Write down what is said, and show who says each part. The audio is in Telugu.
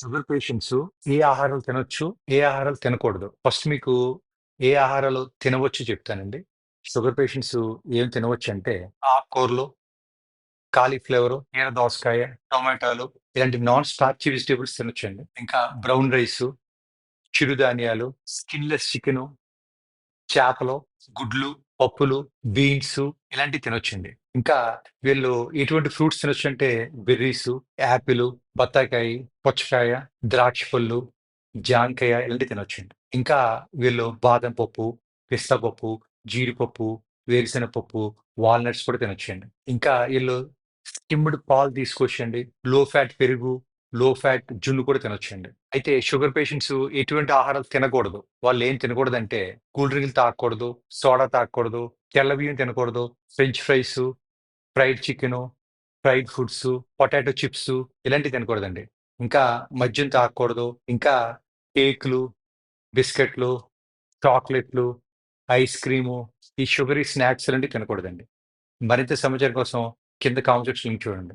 Speaker 1: షుగర్ పేషెంట్స్ ఏ ఆహారాలు తినొచ్చు, ఏ ఆహారాలు తినకూడదు. ఫస్ట్ మీకు ఏ ఆహారాలు తినవచ్చు చెప్తానండి. షుగర్ పేషెంట్స్ ఏం తినవచ్చంటే ఆకుకూరలు, కాలీఫ్లవర్ ఈర దోసకాయ, టొమాటోలు ఇలాంటి నాన్ స్టార్చీ వెజిటేబుల్స్ తినొచ్చండి. ఇంకా బ్రౌన్ రైస్ చిరుధాన్యాలు, స్కిన్‌లెస్ చికెను, చేపలు, గుడ్లు, పప్పులు, బీన్స్ ఇలాంటివి తినొచ్చండి. ఇంకా వీళ్ళు ఎటువంటి ఫ్రూట్స్ తినొచ్చంటే బెర్రీస్ యాపిల్ బత్తాకాయి, పుచ్చకాయ, ద్రాక్ష పళ్ళు, జాంకాయ ఇలాంటివి తినొచ్చండి. ఇంకా వీళ్ళు బాదం పప్పు, పిస్తా పప్పు, జీడిపప్పు, వేరుశెనగపప్పు వాల్‌నట్స్ కూడా తినొచ్చండి. ఇంకా వీళ్ళు స్కిమ్డ్ పాలు తీసుకొచ్చండి లో ఫ్యాట్ పెరుగు, లో ఫ్యాట్ జున్ను కూడా తినొచ్చండి. అయితే షుగర్ పేషెంట్స్ ఎటువంటి ఆహారాలు తినకూడదు. వాళ్ళు ఏం తినకూడదంటే కూల్ డ్రింక్లు తాగకూడదు, సోడా తాగకూడదు, తెల్ల బియ్యం తినకూడదు, french fries fried chicken, fried foods potato chips ఇలాంటివి తినకూడదండి. ఇంకా మద్యం తాగకూడదు. ఇంకా కేకులు, బిస్కెట్‌లు, చాక్లెట్‌లు, ఐస్ క్రీము, ఈ షుగరీ స్నాక్స్ అలాంటివి తినకూడదండి. మరింత సమాచారం కోసం కింద కామెంట్ సెక్షన్ లింక్ చూడండి.